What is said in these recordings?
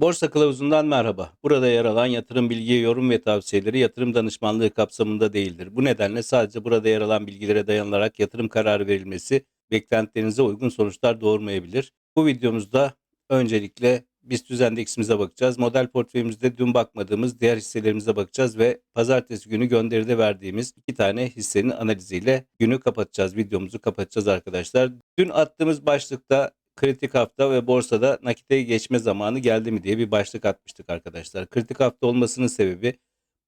Borsa Kılavuzu'ndan merhaba. Burada yer alan yatırım bilgi, yorum ve tavsiyeleri yatırım danışmanlığı kapsamında değildir. Bu nedenle sadece burada yer alan bilgilere dayanılarak yatırım kararı verilmesi beklentilerinize uygun sonuçlar doğurmayabilir. Bu videomuzda öncelikle BIST endeksimize bakacağız. Model portföyümüzde dün bakmadığımız diğer hisselerimize bakacağız ve pazartesi günü gönderide verdiğimiz iki tane hissenin analiziyle günü kapatacağız. Videomuzu kapatacağız arkadaşlar. Dün attığımız başlıkta kritik hafta ve borsada nakite geçme zamanı geldi mi diye bir başlık atmıştık arkadaşlar. Kritik hafta olmasının sebebi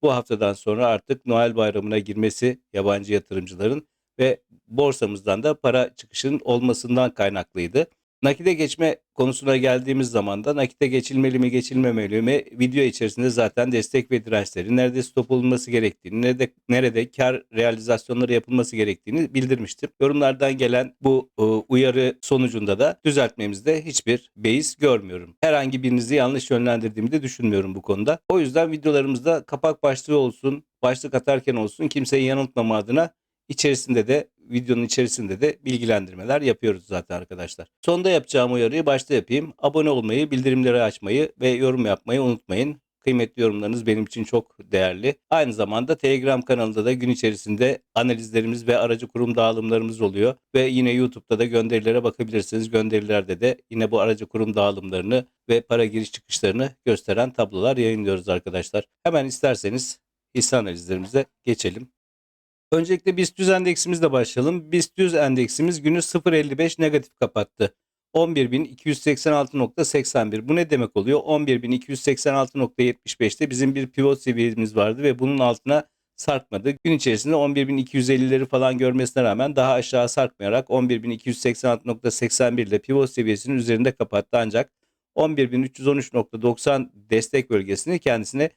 bu haftadan sonra artık Noel bayramına girmesi yabancı yatırımcıların ve borsamızdan da para çıkışının olmasından kaynaklıydı. Nakite geçme konusuna geldiğimiz zaman da nakite geçilmeli mi geçilmemeli mi video içerisinde zaten destek ve dirençleri nerede stop olunması gerektiğini nerede, nerede kar realizasyonları yapılması gerektiğini bildirmiştim. Yorumlardan gelen bu e, uyarı sonucunda da düzeltmemizde hiçbir beis görmüyorum. Herhangi birinizi yanlış yönlendirdiğimi de düşünmüyorum bu konuda. O yüzden videolarımızda kapak başlığı olsun, başlık atarken olsun kimseyi yanıltmama adına içerisinde de videonun içerisinde de bilgilendirmeler yapıyoruz zaten arkadaşlar. Sonda yapacağım uyarıyı başta yapayım. Abone olmayı, bildirimleri açmayı ve yorum yapmayı unutmayın. Kıymetli yorumlarınız benim için çok değerli. Aynı zamanda Telegram kanalında da gün içerisinde analizlerimiz ve aracı kurum dağılımlarımız oluyor. Ve yine YouTube'da da gönderilere bakabilirsiniz. Gönderilerde de yine bu aracı kurum dağılımlarını ve para giriş çıkışlarını gösteren tablolar yayınlıyoruz arkadaşlar. Hemen isterseniz hisse analizlerimize geçelim. Öncelikle BIST 100 endeksimizle başlayalım. BIST 100 endeksimiz günü 0.55 negatif kapattı. 11.286.81 bu ne demek oluyor? 11.286.75'te bizim bir pivot seviyemiz vardı ve bunun altına sarkmadı. Gün içerisinde 11.250'leri falan görmesine rağmen daha aşağı sarkmayarak 11.286.81 ile pivot seviyesinin üzerinde kapattı ancak 11.313.90 destek bölgesini kendisine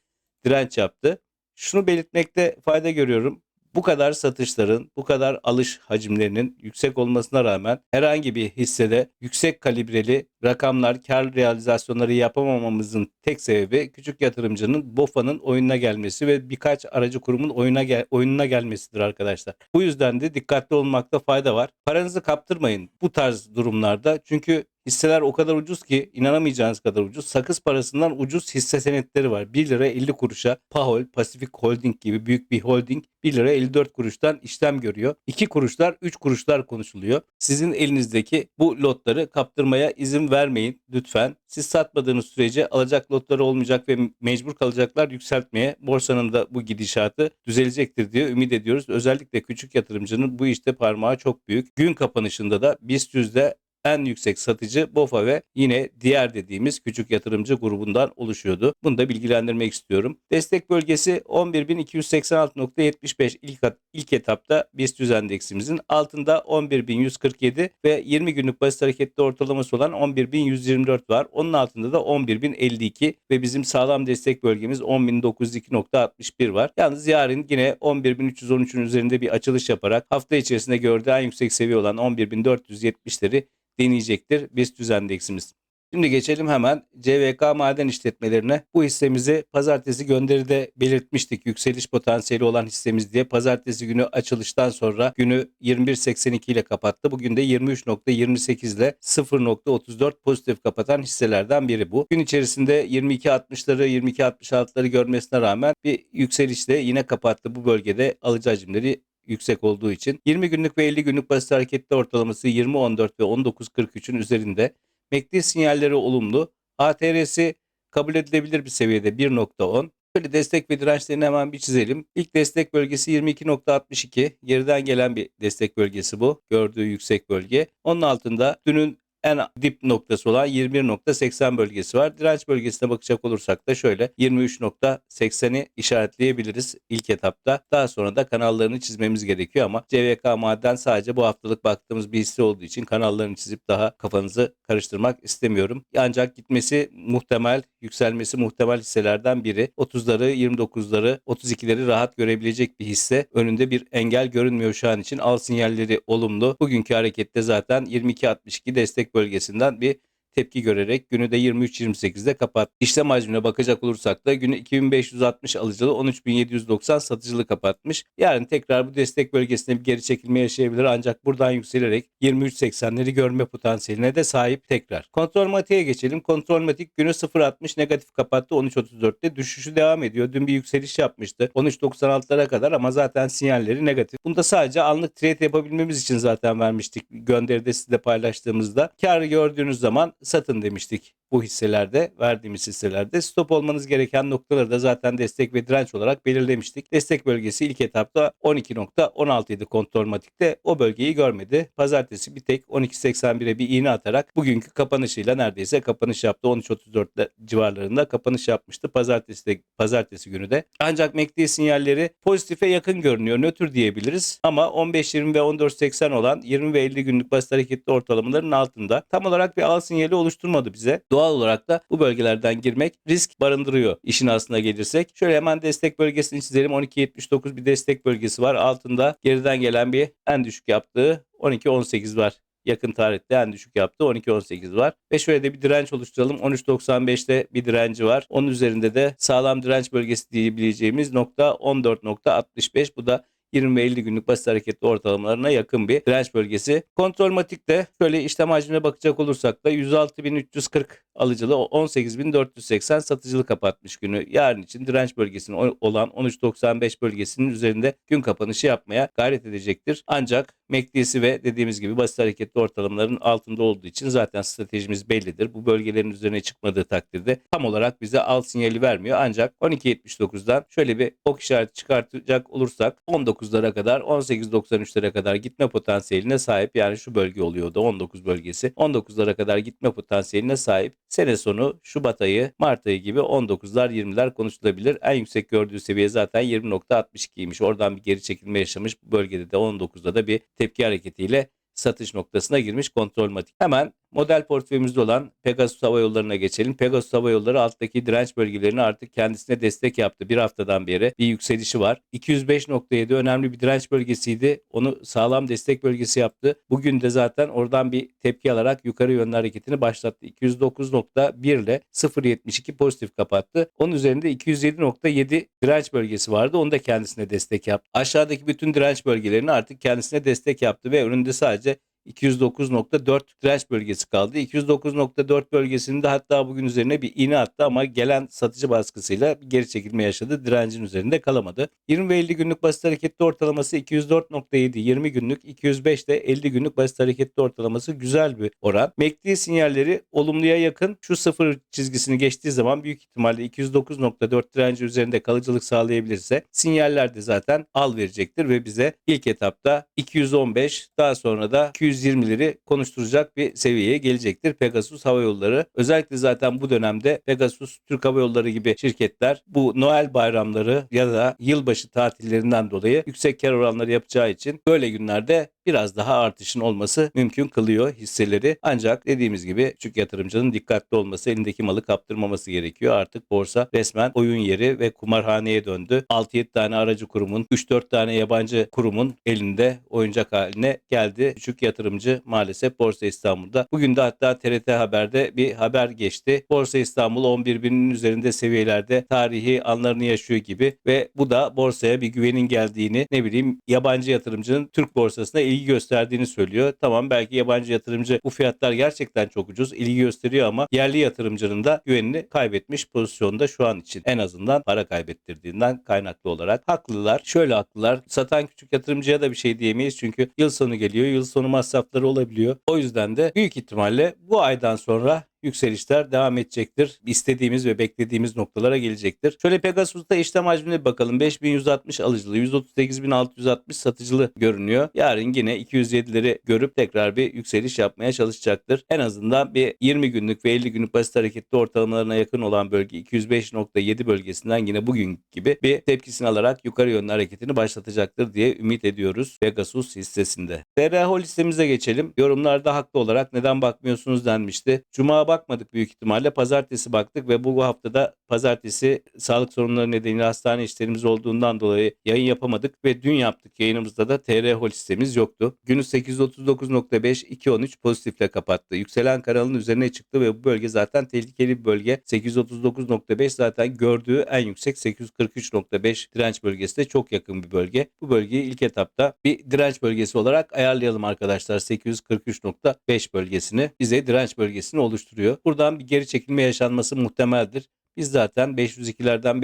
direnç yaptı. Şunu belirtmekte fayda görüyorum bu kadar satışların, bu kadar alış hacimlerinin yüksek olmasına rağmen herhangi bir hissede yüksek kalibreli rakamlar, kar realizasyonları yapamamamızın tek sebebi küçük yatırımcının BOFA'nın oyununa gelmesi ve birkaç aracı kurumun oyuna gel oyununa gelmesidir arkadaşlar. Bu yüzden de dikkatli olmakta fayda var. Paranızı kaptırmayın bu tarz durumlarda. Çünkü Hisseler o kadar ucuz ki inanamayacağınız kadar ucuz. Sakız parasından ucuz hisse senetleri var. 1 lira 50 kuruşa Pahol, Pacific Holding gibi büyük bir holding 1 lira 54 kuruştan işlem görüyor. 2 kuruşlar 3 kuruşlar konuşuluyor. Sizin elinizdeki bu lotları kaptırmaya izin vermeyin lütfen. Siz satmadığınız sürece alacak lotları olmayacak ve mecbur kalacaklar yükseltmeye. Borsanın da bu gidişatı düzelecektir diye ümit ediyoruz. Özellikle küçük yatırımcının bu işte parmağı çok büyük. Gün kapanışında da BIST yüzde en yüksek satıcı BOFA ve yine diğer dediğimiz küçük yatırımcı grubundan oluşuyordu. Bunu da bilgilendirmek istiyorum. Destek bölgesi 11.286.75 ilk, ilk etapta BIST endeksimizin altında 11.147 ve 20 günlük basit hareketli ortalaması olan 11.124 var. Onun altında da 11.052 ve bizim sağlam destek bölgemiz 10.902.61 var. Yalnız yarın yine 11.313'ün üzerinde bir açılış yaparak hafta içerisinde gördüğü en yüksek seviye olan 11.470'leri deneyecektir BIST endeksimiz. Şimdi geçelim hemen CVK maden işletmelerine. Bu hissemizi pazartesi gönderide belirtmiştik. Yükseliş potansiyeli olan hissemiz diye. Pazartesi günü açılıştan sonra günü 21.82 ile kapattı. Bugün de 23.28 ile 0.34 pozitif kapatan hisselerden biri bu. Gün içerisinde 22.60'ları 22.66'ları görmesine rağmen bir yükselişle yine kapattı. Bu bölgede alıcı hacimleri yüksek olduğu için 20 günlük ve 50 günlük basit hareketli ortalaması 20.14 ve 19.43'ün üzerinde. MACD sinyalleri olumlu. ATR'si kabul edilebilir bir seviyede 1.10. Böyle destek ve dirençlerini hemen bir çizelim. İlk destek bölgesi 22.62. Geriden gelen bir destek bölgesi bu. Gördüğü yüksek bölge. Onun altında dünün en dip noktası olan 21.80 bölgesi var. Direnç bölgesine bakacak olursak da şöyle 23.80'i işaretleyebiliriz ilk etapta. Daha sonra da kanallarını çizmemiz gerekiyor ama CVK maden sadece bu haftalık baktığımız bir hisse olduğu için kanallarını çizip daha kafanızı karıştırmak istemiyorum. Ancak gitmesi muhtemel, yükselmesi muhtemel hisselerden biri. 30'ları, 29'ları, 32'leri rahat görebilecek bir hisse. Önünde bir engel görünmüyor şu an için. Al sinyalleri olumlu. Bugünkü harekette zaten 22.62 destek bölgesinden bir tepki görerek günü de 23.28'de kapattı. İşlem hacmine bakacak olursak da günü 2560 alıcılı 13.790 satıcılı kapatmış. Yarın tekrar bu destek bölgesine bir geri çekilme yaşayabilir ancak buradan yükselerek 23.80'leri görme potansiyeline de sahip tekrar. Kontrol matiğe geçelim. Kontrol matik günü 0.60 negatif kapattı 13.34'te. Düşüşü devam ediyor. Dün bir yükseliş yapmıştı 13.96'lara kadar ama zaten sinyalleri negatif. Bunda sadece anlık trade yapabilmemiz için zaten vermiştik. Gönderide sizle paylaştığımızda. Karı gördüğünüz zaman satın demiştik bu hisselerde verdiğimiz hisselerde stop olmanız gereken noktaları da zaten destek ve direnç olarak belirlemiştik. Destek bölgesi ilk etapta 12.16 idi kontrol matikte o bölgeyi görmedi. Pazartesi bir tek 12.81'e bir iğne atarak bugünkü kapanışıyla neredeyse kapanış yaptı. 13.34 civarlarında kapanış yapmıştı pazartesi de, pazartesi günü de. Ancak MACD sinyalleri pozitife yakın görünüyor. Nötr diyebiliriz ama 15.20 ve 14.80 olan 20 ve 50 günlük basit hareketli ortalamaların altında tam olarak bir al sinyali oluşturmadı bize. Doğal olarak da bu bölgelerden girmek risk barındırıyor işin aslına gelirsek. Şöyle hemen destek bölgesini çizelim. 12.79 bir destek bölgesi var. Altında geriden gelen bir en düşük yaptığı 12.18 var yakın tarihte en düşük yaptı 12-18 var. Ve şöyle de bir direnç oluşturalım. 13.95'te bir direnci var. Onun üzerinde de sağlam direnç bölgesi diyebileceğimiz nokta 14.65. Bu da 20 ve 50 günlük basit hareketli ortalamalarına yakın bir direnç bölgesi. Kontrol matikte şöyle işlem hacmine bakacak olursak da 106.340 alıcılı 18.480 satıcılı kapatmış günü. Yarın için direnç bölgesinin olan 13.95 bölgesinin üzerinde gün kapanışı yapmaya gayret edecektir. Ancak MACD'si ve dediğimiz gibi basit hareketli ortalamaların altında olduğu için zaten stratejimiz bellidir. Bu bölgelerin üzerine çıkmadığı takdirde tam olarak bize al sinyali vermiyor. Ancak 12.79'dan şöyle bir ok işareti çıkartacak olursak 19'lara kadar 18.93'lere kadar gitme potansiyeline sahip. Yani şu bölge oluyordu 19 bölgesi. 19'lara kadar gitme potansiyeline sahip. Sene sonu Şubat ayı, Mart ayı gibi 19'lar 20'ler konuşulabilir. En yüksek gördüğü seviye zaten 20.62'ymiş. Oradan bir geri çekilme yaşamış. Bu bölgede de 19'da da bir tepki hareketiyle satış noktasına girmiş kontrol matik. Hemen model portföyümüzde olan Pegasus Hava Yolları'na geçelim. Pegasus Hava Yolları alttaki direnç bölgelerini artık kendisine destek yaptı. Bir haftadan beri bir yükselişi var. 205.7 önemli bir direnç bölgesiydi. Onu sağlam destek bölgesi yaptı. Bugün de zaten oradan bir tepki alarak yukarı yönlü hareketini başlattı. 209.1 ile 0.72 pozitif kapattı. Onun üzerinde 207.7 direnç bölgesi vardı. Onu da kendisine destek yaptı. Aşağıdaki bütün direnç bölgelerini artık kendisine destek yaptı ve önünde sadece 209.4 direnç bölgesi kaldı. 209.4 bölgesinde hatta bugün üzerine bir iğne attı ama gelen satıcı baskısıyla geri çekilme yaşadı. Direncin üzerinde kalamadı. 20 ve 50 günlük basit hareketli ortalaması 204.7, 20 günlük 205 de 50 günlük basit hareketli ortalaması güzel bir oran. MACD sinyalleri olumluya yakın. Şu sıfır çizgisini geçtiği zaman büyük ihtimalle 209.4 direnci üzerinde kalıcılık sağlayabilirse sinyaller de zaten al verecektir ve bize ilk etapta 215 daha sonra da 200 220'leri konuşturacak bir seviyeye gelecektir Pegasus Hava Yolları. Özellikle zaten bu dönemde Pegasus, Türk Hava Yolları gibi şirketler bu Noel bayramları ya da yılbaşı tatillerinden dolayı yüksek kar oranları yapacağı için böyle günlerde biraz daha artışın olması mümkün kılıyor hisseleri. Ancak dediğimiz gibi küçük yatırımcının dikkatli olması, elindeki malı kaptırmaması gerekiyor. Artık borsa resmen oyun yeri ve kumarhaneye döndü. 6-7 tane aracı kurumun, 3-4 tane yabancı kurumun elinde oyuncak haline geldi. Küçük yatırımcı maalesef Borsa İstanbul'da. Bugün de hatta TRT Haber'de bir haber geçti. Borsa İstanbul 11 binin üzerinde seviyelerde tarihi anlarını yaşıyor gibi ve bu da borsaya bir güvenin geldiğini ne bileyim yabancı yatırımcının Türk borsasına ilgi gösterdiğini söylüyor. Tamam belki yabancı yatırımcı bu fiyatlar gerçekten çok ucuz ilgi gösteriyor ama yerli yatırımcının da güvenini kaybetmiş pozisyonda şu an için. En azından para kaybettirdiğinden kaynaklı olarak haklılar. Şöyle haklılar. Satan küçük yatırımcıya da bir şey diyemeyiz çünkü yıl sonu geliyor. Yıl sonu masrafları olabiliyor. O yüzden de büyük ihtimalle bu aydan sonra yükselişler devam edecektir. İstediğimiz ve beklediğimiz noktalara gelecektir. Şöyle Pegasus'ta işlem hacmine bakalım. 5160 alıcılı, 138.660 satıcılı görünüyor. Yarın yine 207'leri görüp tekrar bir yükseliş yapmaya çalışacaktır. En azından bir 20 günlük ve 50 günlük basit hareketli ortalamalarına yakın olan bölge 205.7 bölgesinden yine bugün gibi bir tepkisini alarak yukarı yönlü hareketini başlatacaktır diye ümit ediyoruz Pegasus hissesinde. TRH listemize geçelim. Yorumlarda haklı olarak neden bakmıyorsunuz denmişti. Cuma bakmadık büyük ihtimalle. Pazartesi baktık ve bu haftada pazartesi sağlık sorunları nedeniyle hastane işlerimiz olduğundan dolayı yayın yapamadık ve dün yaptık yayınımızda da TR hol listemiz yoktu. Günü 839.5 213 pozitifle kapattı. Yükselen kanalın üzerine çıktı ve bu bölge zaten tehlikeli bir bölge. 839.5 zaten gördüğü en yüksek 843.5 direnç bölgesine çok yakın bir bölge. Bu bölgeyi ilk etapta bir direnç bölgesi olarak ayarlayalım arkadaşlar. 843.5 bölgesini bize direnç bölgesini oluşturuyor. Buradan bir geri çekilme yaşanması muhtemeldir. Biz zaten 502'lerden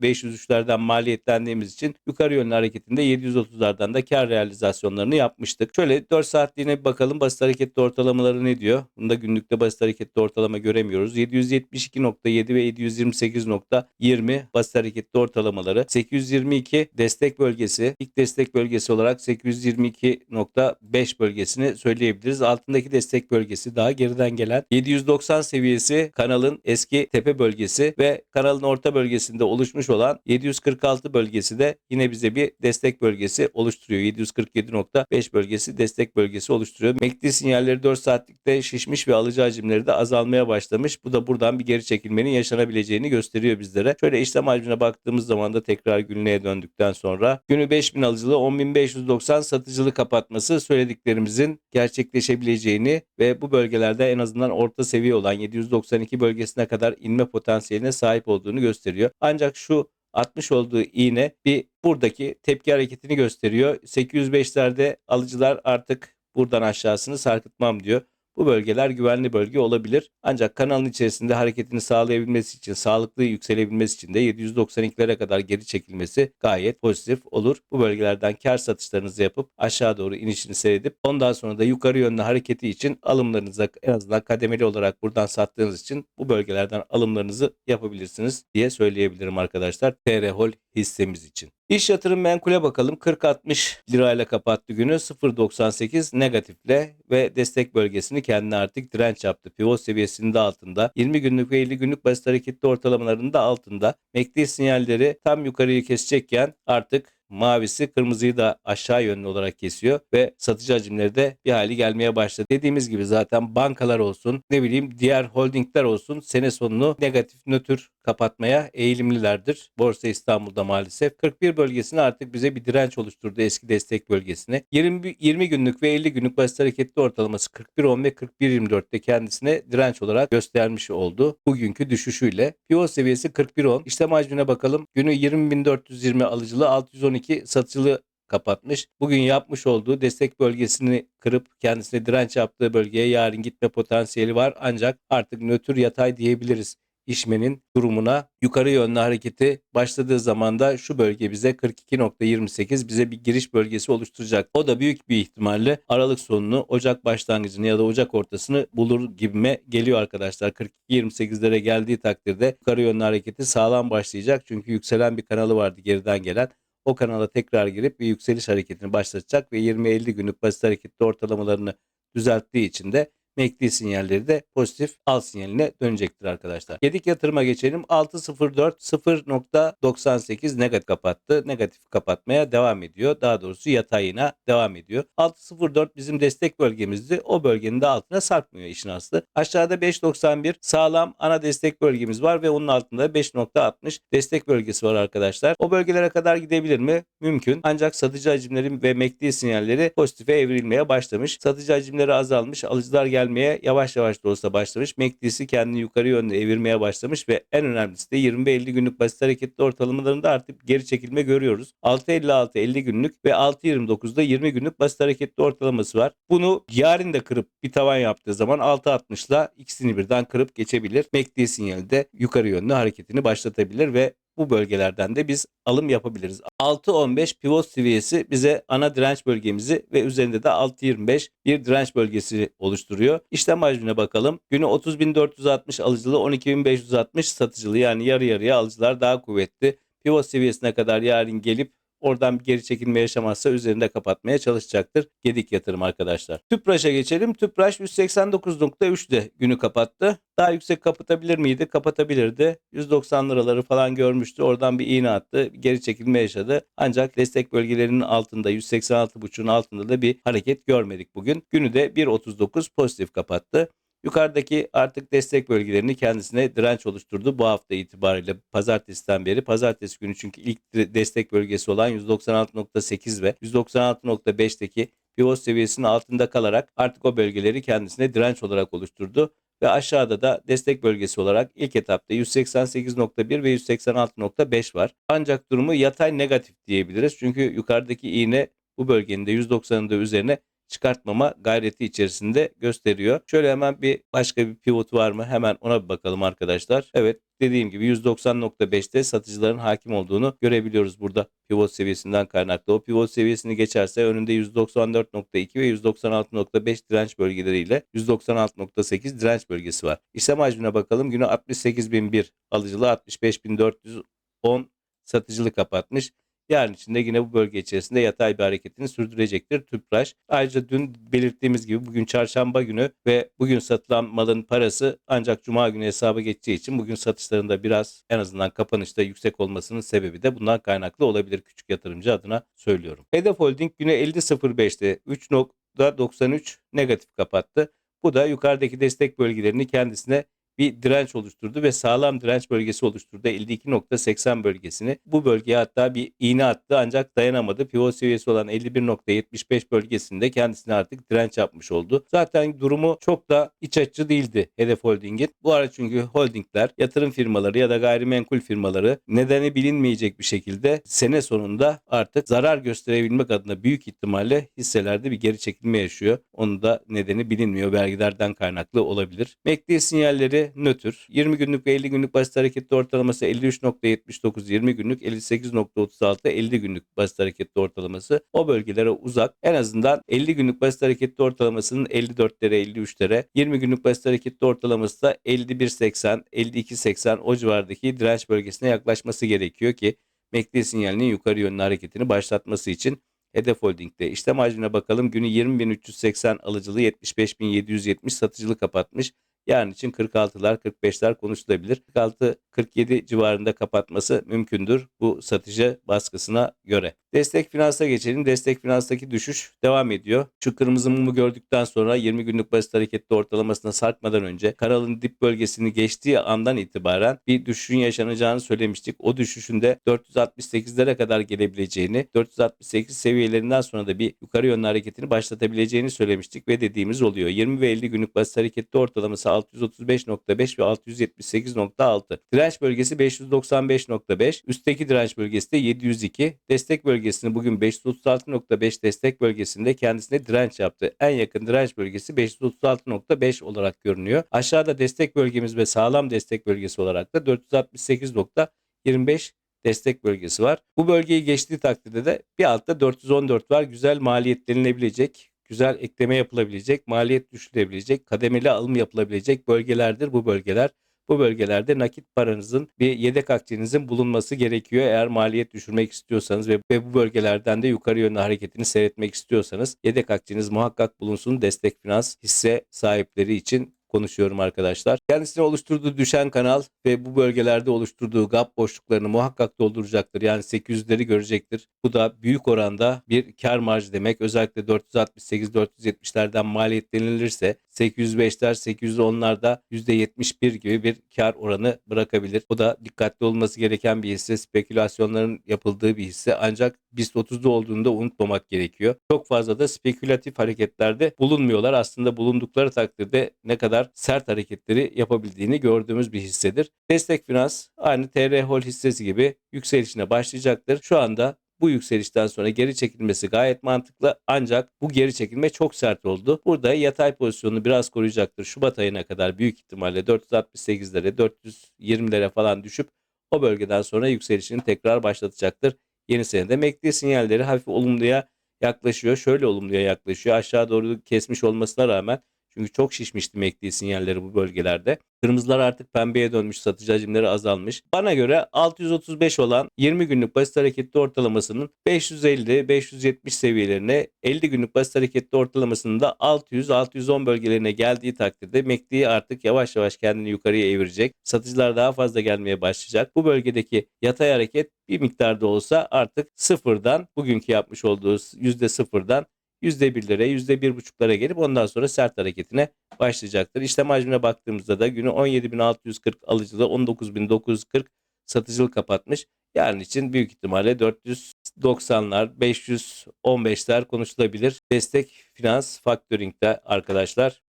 503'lerden maliyetlendiğimiz için yukarı yönlü hareketinde 730'lardan da kar realizasyonlarını yapmıştık. Şöyle 4 saatliğine bir bakalım basit hareketli ortalamaları ne diyor? Bunda günlükte basit hareketli ortalama göremiyoruz. 772.7 ve 728.20 basit hareketli ortalamaları. 822 destek bölgesi. ilk destek bölgesi olarak 822.5 bölgesini söyleyebiliriz. Altındaki destek bölgesi daha geriden gelen 790 seviyesi kanalın eski tepe bölgesi bölgesi ve kanalın orta bölgesinde oluşmuş olan 746 bölgesi de yine bize bir destek bölgesi oluşturuyor. 747.5 bölgesi destek bölgesi oluşturuyor. MACD sinyalleri 4 saatlikte şişmiş ve alıcı hacimleri de azalmaya başlamış. Bu da buradan bir geri çekilmenin yaşanabileceğini gösteriyor bizlere. Şöyle işlem hacmine baktığımız zaman da tekrar günlüğe döndükten sonra günü 5000 alıcılı 10590 satıcılı kapatması söylediklerimizin gerçekleşebileceğini ve bu bölgelerde en azından orta seviye olan 792 bölgesine kadar inme potansiyeli potansiyeline sahip olduğunu gösteriyor. Ancak şu 60 olduğu iğne bir buradaki tepki hareketini gösteriyor. 805'lerde alıcılar artık buradan aşağısını sarkıtmam diyor. Bu bölgeler güvenli bölge olabilir. Ancak kanalın içerisinde hareketini sağlayabilmesi için, sağlıklı yükselebilmesi için de 792'lere kadar geri çekilmesi gayet pozitif olur. Bu bölgelerden kar satışlarınızı yapıp aşağı doğru inişini seyredip ondan sonra da yukarı yönlü hareketi için alımlarınıza en azından kademeli olarak buradan sattığınız için bu bölgelerden alımlarınızı yapabilirsiniz diye söyleyebilirim arkadaşlar. TR Hol hissemiz için. İş yatırım menkule bakalım. 40-60 lirayla kapattı günü. 0.98 negatifle ve destek bölgesini kendine artık direnç yaptı. Pivot seviyesinin altında. 20 günlük ve 50 günlük basit hareketli ortalamalarının da altında. MACD sinyalleri tam yukarıyı kesecekken artık Mavisi kırmızıyı da aşağı yönlü olarak kesiyor ve satıcı hacimleri de bir hali gelmeye başladı. Dediğimiz gibi zaten bankalar olsun ne bileyim diğer holdingler olsun sene sonunu negatif nötr kapatmaya eğilimlilerdir. Borsa İstanbul'da maalesef 41 bölgesini artık bize bir direnç oluşturdu eski destek bölgesine. 20, 20 günlük ve 50 günlük basit hareketli ortalaması 41.10 ve 41.24'te kendisine direnç olarak göstermiş oldu. Bugünkü düşüşüyle. Pivot seviyesi 41.10. İşlem hacmine bakalım. Günü 20.420 alıcılı 612 satıcılı kapatmış. Bugün yapmış olduğu destek bölgesini kırıp kendisine direnç yaptığı bölgeye yarın gitme potansiyeli var. Ancak artık nötr yatay diyebiliriz işmenin durumuna yukarı yönlü hareketi başladığı zaman da şu bölge bize 42.28 bize bir giriş bölgesi oluşturacak. O da büyük bir ihtimalle Aralık sonunu Ocak başlangıcını ya da Ocak ortasını bulur gibime geliyor arkadaşlar. 42.28'lere geldiği takdirde yukarı yönlü hareketi sağlam başlayacak. Çünkü yükselen bir kanalı vardı geriden gelen o kanala tekrar girip bir yükseliş hareketini başlatacak ve 20-50 günlük basit hareketli ortalamalarını düzelttiği için de MACD sinyalleri de pozitif al sinyaline dönecektir arkadaşlar. Gedik yatırıma geçelim. 6.04 0.98 negatif kapattı. Negatif kapatmaya devam ediyor. Daha doğrusu yatayına devam ediyor. 6.04 bizim destek bölgemizdi. O bölgenin de altına sarkmıyor işin aslı. Aşağıda 5.91 sağlam ana destek bölgemiz var ve onun altında 5.60 destek bölgesi var arkadaşlar. O bölgelere kadar gidebilir mi? Mümkün. Ancak satıcı hacimleri ve MACD sinyalleri pozitife evrilmeye başlamış. Satıcı hacimleri azalmış. Alıcılar gel gelmeye yavaş yavaş da olsa başlamış. MACD'si kendini yukarı yönde evirmeye başlamış ve en önemlisi de 20-50 günlük basit hareketli ortalamalarında artık geri çekilme görüyoruz. 6.56 50 günlük ve 6.29'da 20 günlük basit hareketli ortalaması var. Bunu yarın da kırıp bir tavan yaptığı zaman 6.60 ile ikisini birden kırıp geçebilir. MACD sinyali de yukarı yönlü hareketini başlatabilir ve bu bölgelerden de biz alım yapabiliriz. 6.15 pivot seviyesi bize ana direnç bölgemizi ve üzerinde de 6.25 bir direnç bölgesi oluşturuyor. İşlem hacmine bakalım. Günü 30.460 alıcılı 12.560 satıcılı yani yarı yarıya alıcılar daha kuvvetli. Pivot seviyesine kadar yarın gelip Oradan bir geri çekilme yaşamazsa üzerinde kapatmaya çalışacaktır. Gedik yatırım arkadaşlar. Tüpraş'a geçelim. Tüpraş 189.3'de günü kapattı. Daha yüksek kapatabilir miydi? Kapatabilirdi. 190 liraları falan görmüştü. Oradan bir iğne attı. Geri çekilme yaşadı. Ancak destek bölgelerinin altında 186.5'un altında da bir hareket görmedik bugün. Günü de 1.39 pozitif kapattı. Yukarıdaki artık destek bölgelerini kendisine direnç oluşturdu bu hafta itibariyle pazartesiden beri. Pazartesi günü çünkü ilk destek bölgesi olan 196.8 ve 196.5'teki pivot seviyesinin altında kalarak artık o bölgeleri kendisine direnç olarak oluşturdu. Ve aşağıda da destek bölgesi olarak ilk etapta 188.1 ve 186.5 var. Ancak durumu yatay negatif diyebiliriz. Çünkü yukarıdaki iğne bu bölgenin de 190'ın da üzerine çıkartmama gayreti içerisinde gösteriyor. Şöyle hemen bir başka bir pivot var mı? Hemen ona bir bakalım arkadaşlar. Evet dediğim gibi 190.5'te satıcıların hakim olduğunu görebiliyoruz burada pivot seviyesinden kaynaklı. O pivot seviyesini geçerse önünde 194.2 ve 196.5 direnç bölgeleriyle 196.8 direnç bölgesi var. İşlem hacmine bakalım. Günü 68.001 alıcılı 65.410 satıcılı kapatmış. Yarın içinde yine bu bölge içerisinde yatay bir hareketini sürdürecektir Tüpraş. Ayrıca dün belirttiğimiz gibi bugün çarşamba günü ve bugün satılan malın parası ancak cuma günü hesaba geçeceği için bugün satışlarında biraz en azından kapanışta yüksek olmasının sebebi de bundan kaynaklı olabilir küçük yatırımcı adına söylüyorum. Hedef Holding güne 50.05'te 3.93 negatif kapattı. Bu da yukarıdaki destek bölgelerini kendisine bir direnç oluşturdu ve sağlam direnç bölgesi oluşturdu 52.80 bölgesini. Bu bölgeye hatta bir iğne attı ancak dayanamadı. Pivot seviyesi olan 51.75 bölgesinde kendisine artık direnç yapmış oldu. Zaten durumu çok da iç açıcı değildi Hedef Holding'in. Bu ara çünkü holdingler, yatırım firmaları ya da gayrimenkul firmaları nedeni bilinmeyecek bir şekilde sene sonunda artık zarar gösterebilmek adına büyük ihtimalle hisselerde bir geri çekilme yaşıyor. Onun da nedeni bilinmiyor. Vergilerden kaynaklı olabilir. MACD sinyalleri nötr. 20 günlük ve 50 günlük basit hareketli ortalaması 53.79, 20 günlük 58.36, 50 günlük basit hareketli ortalaması o bölgelere uzak. En azından 50 günlük basit hareketli ortalamasının 54'lere 53'lere, 20 günlük basit hareketli ortalaması da 51.80, 52.80 o civardaki direnç bölgesine yaklaşması gerekiyor ki MACD sinyalinin yukarı yönlü hareketini başlatması için Hedef Holding'de işlem hacmine bakalım. Günü 20.380 alıcılı 75.770 satıcılı kapatmış. Yarın için 46'lar 45'ler konuşulabilir. 46-47 civarında kapatması mümkündür bu satıcı baskısına göre. Destek finansa geçelim. Destek finanstaki düşüş devam ediyor. Şu kırmızı mumu gördükten sonra 20 günlük basit hareketli ortalamasına sarkmadan önce kanalın dip bölgesini geçtiği andan itibaren bir düşüşün yaşanacağını söylemiştik. O düşüşün de 468'lere kadar gelebileceğini, 468 seviyelerinden sonra da bir yukarı yönlü hareketini başlatabileceğini söylemiştik ve dediğimiz oluyor. 20 ve 50 günlük basit hareketli ortalaması 635.5 ve 678.6. Direnç bölgesi 595.5. Üstteki direnç bölgesi de 702. Destek bölgesini bugün 536.5 destek bölgesinde kendisine direnç yaptı. En yakın direnç bölgesi 536.5 olarak görünüyor. Aşağıda destek bölgemiz ve sağlam destek bölgesi olarak da 468.25 destek bölgesi var. Bu bölgeyi geçtiği takdirde de bir altta 414 var. Güzel maliyetlenilebilecek güzel ekleme yapılabilecek, maliyet düşürebilecek, kademeli alım yapılabilecek bölgelerdir bu bölgeler. Bu bölgelerde nakit paranızın bir yedek akçenizin bulunması gerekiyor. Eğer maliyet düşürmek istiyorsanız ve, ve bu bölgelerden de yukarı yönlü hareketini seyretmek istiyorsanız yedek akçeniz muhakkak bulunsun. Destek finans hisse sahipleri için konuşuyorum arkadaşlar. Kendisine oluşturduğu düşen kanal ve bu bölgelerde oluşturduğu gap boşluklarını muhakkak dolduracaktır. Yani 800'leri görecektir. Bu da büyük oranda bir kar marjı demek. Özellikle 468-470'lerden maliyetlenilirse 805'ler 810'larda %71 gibi bir kar oranı bırakabilir. Bu da dikkatli olması gereken bir hisse. Spekülasyonların yapıldığı bir hisse. Ancak BIST 30'da olduğunda unutmamak gerekiyor. Çok fazla da spekülatif hareketlerde bulunmuyorlar. Aslında bulundukları takdirde ne kadar sert hareketleri yapabildiğini gördüğümüz bir hissedir. Destek Finans aynı TR Hol hissesi gibi yükselişine başlayacaktır. Şu anda bu yükselişten sonra geri çekilmesi gayet mantıklı ancak bu geri çekilme çok sert oldu. Burada yatay pozisyonunu biraz koruyacaktır. Şubat ayına kadar büyük ihtimalle 468'lere 420'lere falan düşüp o bölgeden sonra yükselişini tekrar başlatacaktır. Yeni senede MACD sinyalleri hafif olumluya yaklaşıyor. Şöyle olumluya yaklaşıyor. Aşağı doğru kesmiş olmasına rağmen çünkü çok şişmişti MACD sinyalleri bu bölgelerde. Kırmızılar artık pembeye dönmüş, satıcı hacimleri azalmış. Bana göre 635 olan 20 günlük basit hareketli ortalamasının 550-570 seviyelerine, 50 günlük basit hareketli ortalamasının da 600-610 bölgelerine geldiği takdirde MACD artık yavaş yavaş kendini yukarıya evirecek. Satıcılar daha fazla gelmeye başlayacak. Bu bölgedeki yatay hareket bir miktarda olsa artık sıfırdan bugünkü yapmış olduğu yüzde sıfırdan %1'lere, %1,5'lara gelip ondan sonra sert hareketine başlayacaktır. İşlem hacmine baktığımızda da günü 17.640 alıcılı 19.940 satıcılı kapatmış. Yarın için büyük ihtimalle 490'lar, 515'ler konuşulabilir. Destek finans faktöringde arkadaşlar.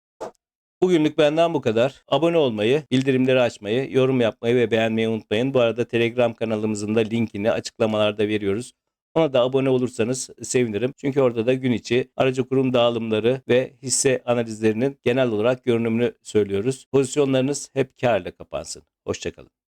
Bugünlük benden bu kadar. Abone olmayı, bildirimleri açmayı, yorum yapmayı ve beğenmeyi unutmayın. Bu arada Telegram kanalımızın da linkini açıklamalarda veriyoruz. Ona da abone olursanız sevinirim. Çünkü orada da gün içi aracı kurum dağılımları ve hisse analizlerinin genel olarak görünümünü söylüyoruz. Pozisyonlarınız hep karla kapansın. Hoşçakalın.